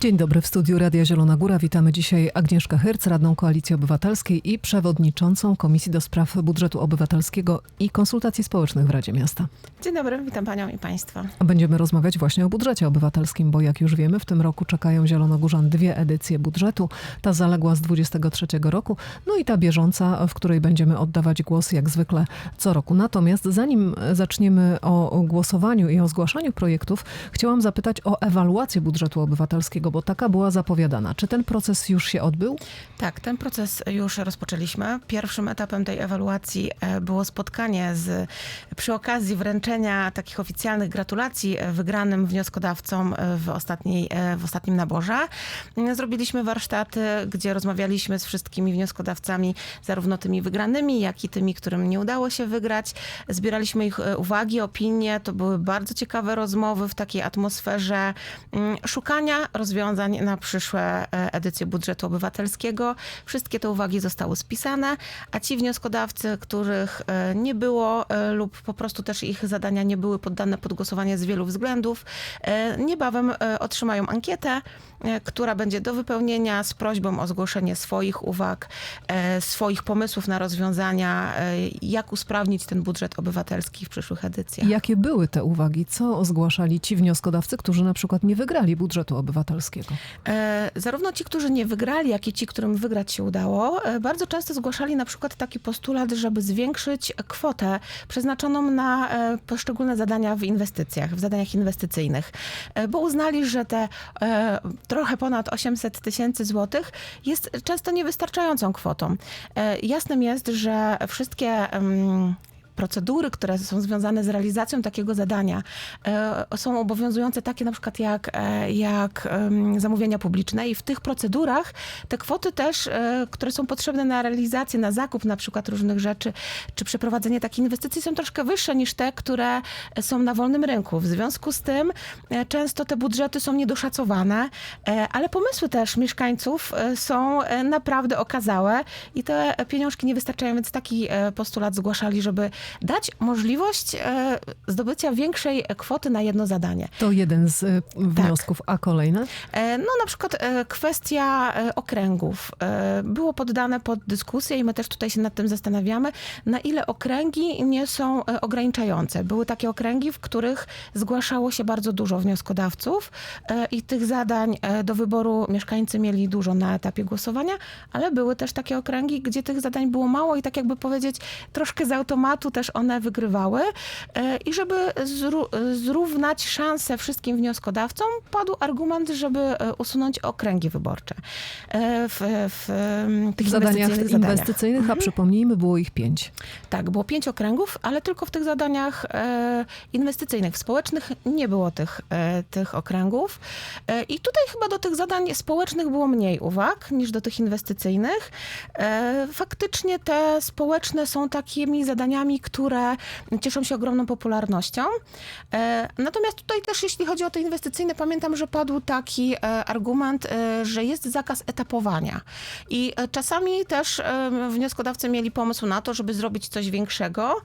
Dzień dobry w studiu Radia Zielona Góra. Witamy dzisiaj Agnieszkę Herc, radną Koalicji Obywatelskiej i przewodniczącą Komisji do Spraw Budżetu Obywatelskiego i Konsultacji Społecznych w Radzie Miasta. Dzień dobry, witam panią i państwa. Będziemy rozmawiać właśnie o budżecie obywatelskim, bo jak już wiemy, w tym roku czekają Zielonogórzan dwie edycje budżetu. Ta zaległa z 23 roku, no i ta bieżąca, w której będziemy oddawać głos jak zwykle co roku. Natomiast zanim zaczniemy o głosowaniu i o zgłaszaniu projektów, chciałam zapytać o ewaluację budżetu obywatelskiego, bo taka była zapowiadana. Czy ten proces już się odbył? Tak, ten proces już rozpoczęliśmy. Pierwszym etapem tej ewaluacji e, było spotkanie z, przy okazji wręczenia takich oficjalnych gratulacji e, wygranym wnioskodawcom e, w, ostatniej, w ostatnim naborze. Mm, Zrobiliśmy warsztaty, gdzie rozmawialiśmy z wszystkimi wnioskodawcami, zarówno tymi wygranymi, jak i tymi, którym nie udało się wygrać. Zbieraliśmy ich uwagi, opinie. To były bardzo ciekawe rozmowy w takiej atmosferze mm, szukania rozwiązań na przyszłe e, edycje budżetu obywatelskiego. Wszystkie te uwagi zostały spisane, a ci wnioskodawcy, których e, nie było e, lub po prostu też ich zadania nie były poddane pod głosowanie z wielu względów, niebawem otrzymają ankietę, która będzie do wypełnienia z prośbą o zgłoszenie swoich uwag, swoich pomysłów na rozwiązania, jak usprawnić ten budżet obywatelski w przyszłych edycjach. Jakie były te uwagi? Co zgłaszali ci wnioskodawcy, którzy na przykład nie wygrali budżetu obywatelskiego? E, Zarówno ci, którzy nie wygrali, jak i ci, którym wygrać się udało, e, bardzo często zgłaszali na przykład taki postulat, żeby zwiększyć kwotę przeznaczoną na e, poszczególne zadania w inwestycjach, w zadaniach inwestycyjnych, E, bo uznali, że te trochę ponad 800 tysięcy złotych jest często niewystarczającą kwotą. Jasnym jest, że wszystkie procedury, które są związane z realizacją takiego zadania, e, są obowiązujące takie na przykład jak, e, jak zamówienia publiczne i w tych procedurach te kwoty też, e, które są potrzebne na realizację, na zakup na przykład różnych rzeczy, czy przeprowadzenie takich inwestycji są troszkę wyższe niż te, które są na wolnym rynku. W związku z tym często te budżety są niedoszacowane, ale pomysły też mieszkańców są naprawdę okazałe i te pieniążki nie wystarczają, więc taki postulat zgłaszali, żeby dać możliwość e, zdobycia większej kwoty na jedno zadanie. To jeden z y, wniosków, a kolejne? E, No na przykład e, kwestia e, okręgów e, było poddane pod dyskusję i my też tutaj się nad tym zastanawiamy, na ile okręgi nie są e, ograniczające. Były takie okręgi, w których zgłaszało się bardzo dużo wnioskodawców e, i tych zadań e, do wyboru mieszkańcy mieli dużo na etapie głosowania, ale były też takie okręgi, gdzie tych zadań było mało i tak jakby powiedzieć, troszkę z automatu też one wygrywały E, i żeby zró- zrównać szanse wszystkim wnioskodawcom, padł argument, żeby e, usunąć okręgi wyborcze e, w, w tych zadaniach inwestycyjnych zadaniach. inwestycyjnych, a przypomnijmy, było ich pięć. Tak, było pięć okręgów, ale tylko w tych zadaniach inwestycyjnych. W społecznych nie było tych, tych okręgów. I tutaj chyba do tych zadań społecznych było mniej uwag niż do tych inwestycyjnych. Faktycznie te społeczne są takimi zadaniami, które cieszą się ogromną popularnością. E, natomiast tutaj też, jeśli chodzi o te inwestycyjne, pamiętam, że padł taki e, argument, e, że jest zakaz etapowania. I czasami też wnioskodawcy mieli pomysł na to, żeby zrobić coś większego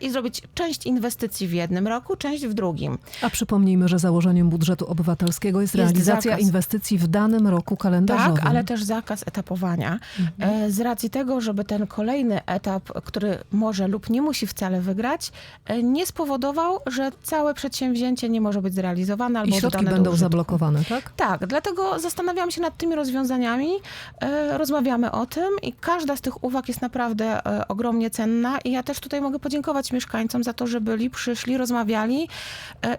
i zrobić część inwestycji w jednym roku, część w drugim. A przypomnijmy, że założeniem budżetu obywatelskiego jest, Jest realizacja zakaz. inwestycji w danym roku kalendarzowym. Tak, ale też zakaz etapowania. E, Z racji tego, żeby ten kolejny etap, który może lub nie musi wcale wygrać, e, nie spowodował, że całe przedsięwzięcie nie może być zrealizowane albo I środki będą zablokowane, tak? Tak, dlatego zastanawiam się nad tymi rozwiązaniami, e, rozmawiamy o tym i każda z tych uwag jest naprawdę e, ogromnie cenna i ja też tutaj mogę podziękować mieszkańcom za to, że byli, przyszli, rozmawiali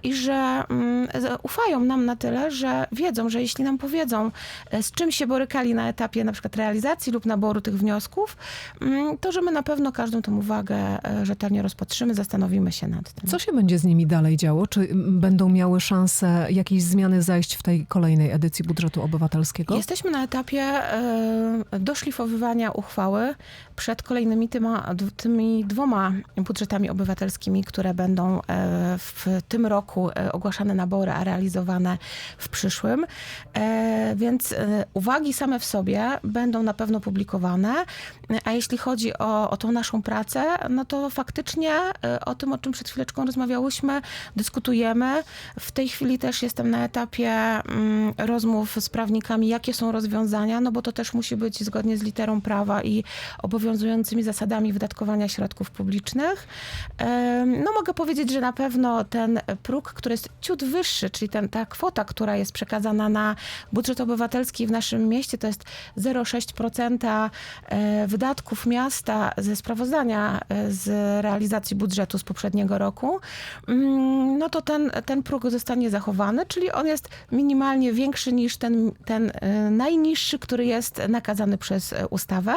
i że mm, ufają nam na tyle, że wiedzą, że jeśli nam powiedzą, z czym się borykali na etapie na przykład realizacji lub naboru tych wniosków, mm, to że my na pewno każdą tą uwagę rzetelnie rozpatrzymy, zastanowimy się nad tym. Co się będzie z nimi dalej działo? Czy będą miały szansę jakieś zmiany zajść w tej kolejnej edycji budżetu obywatelskiego? Jesteśmy na etapie e, doszlifowywania uchwały przed kolejnymi tyma, tymi dwoma budżetami obywatelskimi, które będą e, w tym roku e, ogłaszane nabory, a realizowane w przyszłym. Więc uwagi same w sobie będą na pewno publikowane, a jeśli chodzi o, o tą naszą pracę, no to faktycznie e, o tym, o czym przed chwileczką rozmawiałyśmy, dyskutujemy. W tej chwili też jestem na etapie mm, rozmów z prawnikami, jakie są rozwiązania, no bo to też musi być zgodnie z literą prawa i obowiązującymi zasadami wydatkowania środków publicznych. No mogę powiedzieć, że na pewno ten próg, który jest ciut wyższy, czyli ten, ta kwota, która jest przekazana na budżet obywatelski w naszym mieście, to jest 0,6% e, wydatków miasta ze sprawozdania e, z realizacji budżetu z poprzedniego roku, mm, no to ten, ten próg zostanie zachowany, czyli on jest minimalnie większy niż ten, ten e, najniższy, który jest nakazany przez e, ustawę.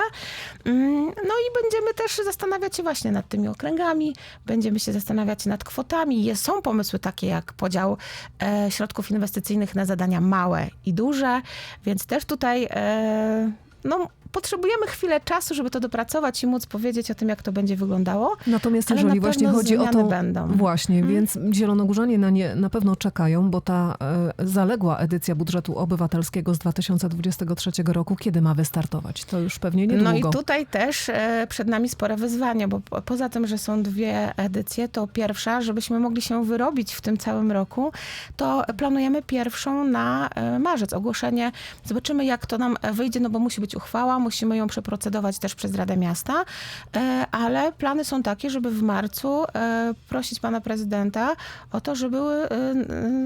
Mm, No i będziemy też zastanawiać się właśnie nad tymi okręgami, będziemy się zastanawiać nad kwotami. Są pomysły takie jak podział e, środków inwestycyjnych na zadania małe i duże, więc też tutaj e, no, potrzebujemy chwilę czasu, żeby to dopracować i móc powiedzieć o tym, jak to będzie wyglądało. Natomiast Ale jeżeli na właśnie chodzi o to... będą. Właśnie, Mhm. więc zielonogórzanie na nie na pewno czekają, bo ta e, zaległa edycja budżetu obywatelskiego z 2023 roku, kiedy ma wystartować? To już pewnie niedługo. No i tutaj też e, przed nami spore wyzwanie, bo po- poza tym, że są dwie edycje, to pierwsza, żebyśmy mogli się wyrobić w tym całym roku, to planujemy pierwszą na e, marzec. Ogłoszenie, zobaczymy jak to nam wyjdzie, no bo musi być uchwała, musimy ją przeprocedować też przez Radę Miasta, e, ale plany są takie, żeby w marcu e, prosić pana prezydenta o to, żeby e,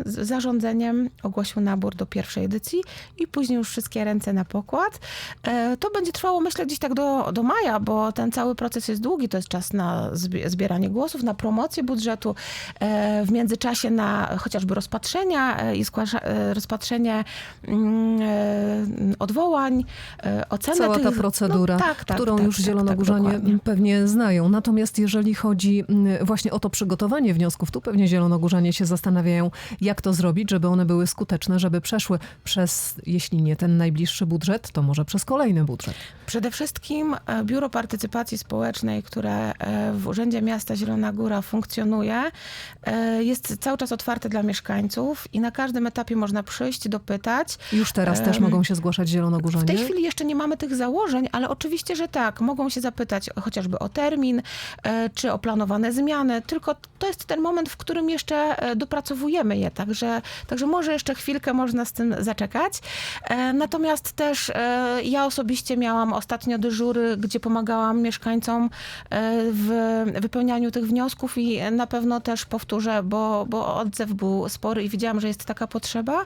zarządzeniem ogłosił nabór do pierwszej edycji i później już wszystkie ręce na pokład. To będzie trwało, myślę, gdzieś tak do, do maja, bo ten cały proces jest długi. To jest czas na zbi- zbieranie głosów, na promocję budżetu, w międzyczasie na chociażby rozpatrzenia i rozpatrzenie mm, odwołań, ocenę Cała tych... ta procedura, no, tak, tak, którą tak, już tak, zielonogórzanie tak, pewnie znają. Natomiast jeżeli chodzi właśnie o to przygotowanie wniosków, tu pewnie zielonogórzanie się zastanawiają, jak to zrobić, żeby one były skuteczne, żeby przeszły przez, jeśli nie ten najbliższy budżet, to może przez kolejny budżet. Przede wszystkim e, Biuro Partycypacji Społecznej, które e, w Urzędzie Miasta Zielona Góra funkcjonuje, e, jest cały czas otwarte dla mieszkańców i na każdym etapie można przyjść, dopytać. Już teraz też mogą się zgłaszać W zielonogórzanie? tej chwili jeszcze nie mamy tych założeń, ale oczywiście, że tak. Mogą się zapytać chociażby o termin, e, czy o planowane zmiany, tylko to jest ten moment, w którym jeszcze e, dopracowujemy je, także, także może jeszcze chwilkę można z tym zaczekać. E, Natomiast też ja osobiście miałam ostatnio dyżury, gdzie pomagałam mieszkańcom w wypełnianiu tych wniosków i na pewno też powtórzę, bo, bo odzew był spory i widziałam, że jest taka potrzeba.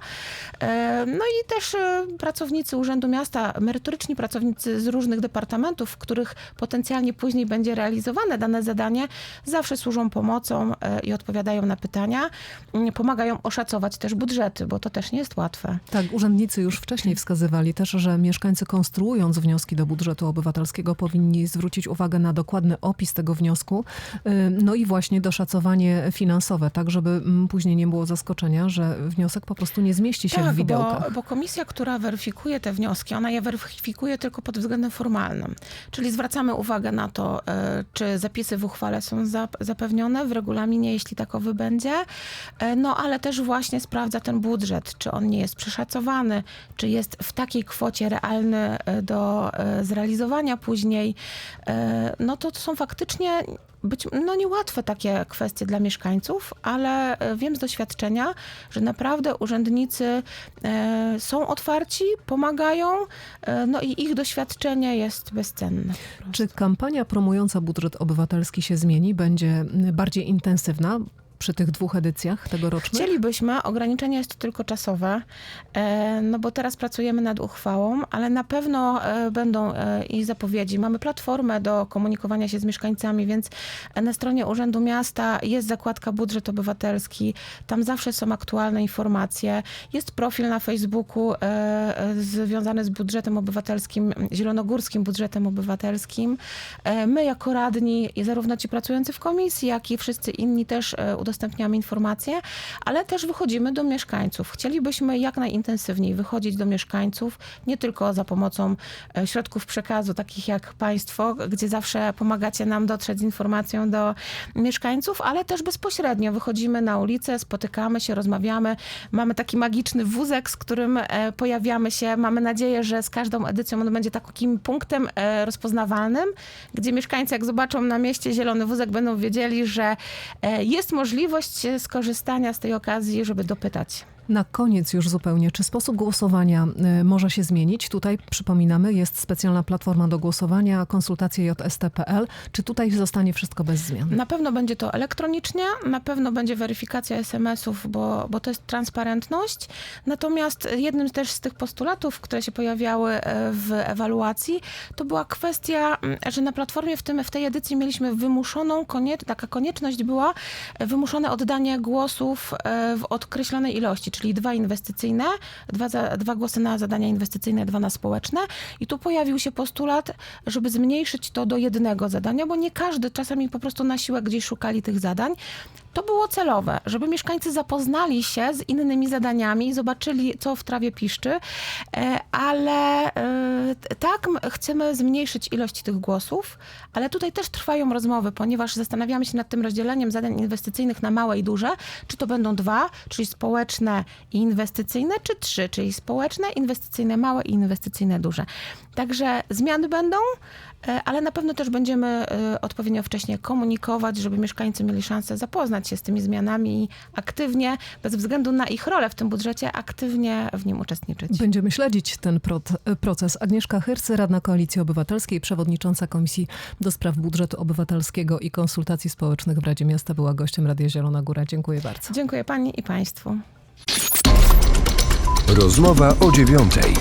No i też pracownicy Urzędu Miasta, merytoryczni pracownicy z różnych departamentów, w których potencjalnie później będzie realizowane dane zadanie, zawsze służą pomocą e, i odpowiadają na pytania. Pomagają oszacować też budżety, bo to też nie jest łatwe. Tak, urzędnicy już wcześniej wskazywali też, że mieszkańcy konstruując wnioski do budżetu obywatelskiego powinni zwrócić uwagę na dokładny opis tego wniosku, y, no i właśnie doszacowanie finansowe, tak żeby później nie było zaskoczenia, że wniosek po prostu nie zmieści się w Tak, widełkach. bo, bo komisja, która weryfikuje te wnioski, ona je weryfikuje tylko pod względem formalnym. Czyli zwracamy uwagę na to, e, czy zapisy w uchwale są zap- zapewnione w regulaminie, jeśli takowy będzie. E, No ale też właśnie sprawdza ten budżet, czy on nie jest przeszacowany, czy jest w takiej kwocie realny e, do zrealizowania później. No to są faktycznie być no niełatwe takie kwestie dla mieszkańców, ale e, wiem z doświadczenia, że naprawdę urzędnicy e, są otwarci, pomagają, e, no i ich doświadczenie jest bezcenne. Czy kampania promująca budżet obywatelski się zmieni, będzie bardziej intensywna przy tych dwóch edycjach tegorocznych? Chcielibyśmy, ograniczenie jest tylko czasowe, e, no bo teraz pracujemy nad uchwałą, ale na pewno e, będą e, i zapowiedzi. Mamy platformę do komunikowania się z mieszkańcami, więc na stronie Urzędu Miasta jest zakładka budżet obywatelski, tam zawsze są aktualne informacje. Jest profil na Facebooku związany z budżetem obywatelskim, zielonogórskim budżetem obywatelskim. My jako radni, zarówno ci pracujący w komisji, jak i wszyscy inni też udostępniamy udostępniamy informacje, ale też wychodzimy do mieszkańców. Chcielibyśmy jak najintensywniej wychodzić do mieszkańców, nie tylko za pomocą e, środków przekazu, takich jak Państwo, gdzie zawsze pomagacie nam dotrzeć z informacją do mieszkańców, ale też bezpośrednio wychodzimy na ulicę, spotykamy się, rozmawiamy. Mamy taki magiczny wózek, z którym e, pojawiamy się. Mamy nadzieję, że z każdą edycją on będzie takim punktem e, rozpoznawalnym, gdzie mieszkańcy, jak zobaczą na mieście zielony wózek, będą wiedzieli, że jest możliwość e, skorzystania z tej okazji, żeby dopytać. Na koniec już zupełnie, czy sposób głosowania y, może się zmienić? Tutaj przypominamy, jest specjalna platforma do głosowania, konsultacje JST.pl. Czy tutaj zostanie wszystko bez zmian? Na pewno będzie to elektronicznie, na pewno będzie weryfikacja SMS-ów, bo, bo to jest transparentność. Natomiast jednym też z tych postulatów, które się pojawiały e, w ewaluacji, to była kwestia, mm, że na platformie w, tym, w tej edycji mieliśmy wymuszoną, konie, taka konieczność była e, wymuszone oddanie głosów e, w określonej ilości, czyli dwa inwestycyjne, dwa, za, dwa głosy na zadania inwestycyjne, dwa na społeczne. I tu pojawił się postulat, żeby zmniejszyć to do jednego zadania, bo nie każdy czasami po prostu na siłę gdzieś szukali tych zadań. To było celowe, żeby mieszkańcy zapoznali się z innymi zadaniami zobaczyli, co w trawie piszczy, E, ale e, tak chcemy zmniejszyć ilość tych głosów, ale tutaj też trwają rozmowy, ponieważ zastanawiamy się nad tym rozdzieleniem zadań inwestycyjnych na małe i duże, czy to będą dwa, czyli społeczne i inwestycyjne, czy trzy, czyli społeczne, inwestycyjne małe i inwestycyjne duże. Także zmiany będą, ale na pewno też będziemy e, odpowiednio wcześnie komunikować, żeby mieszkańcy mieli szansę zapoznać się z tymi zmianami i aktywnie, bez względu na ich rolę w tym budżecie, aktywnie w nim uczestniczyć. Będziemy śledzić ten proces. Agnieszka Hyrcy, radna Koalicji Obywatelskiej, przewodnicząca Komisji do Spraw Budżetu Obywatelskiego i Konsultacji Społecznych w Radzie Miasta, była gościem Radia Zielona Góra. Dziękuję bardzo. Dziękuję Pani i Państwu. Rozmowa o dziewiątej.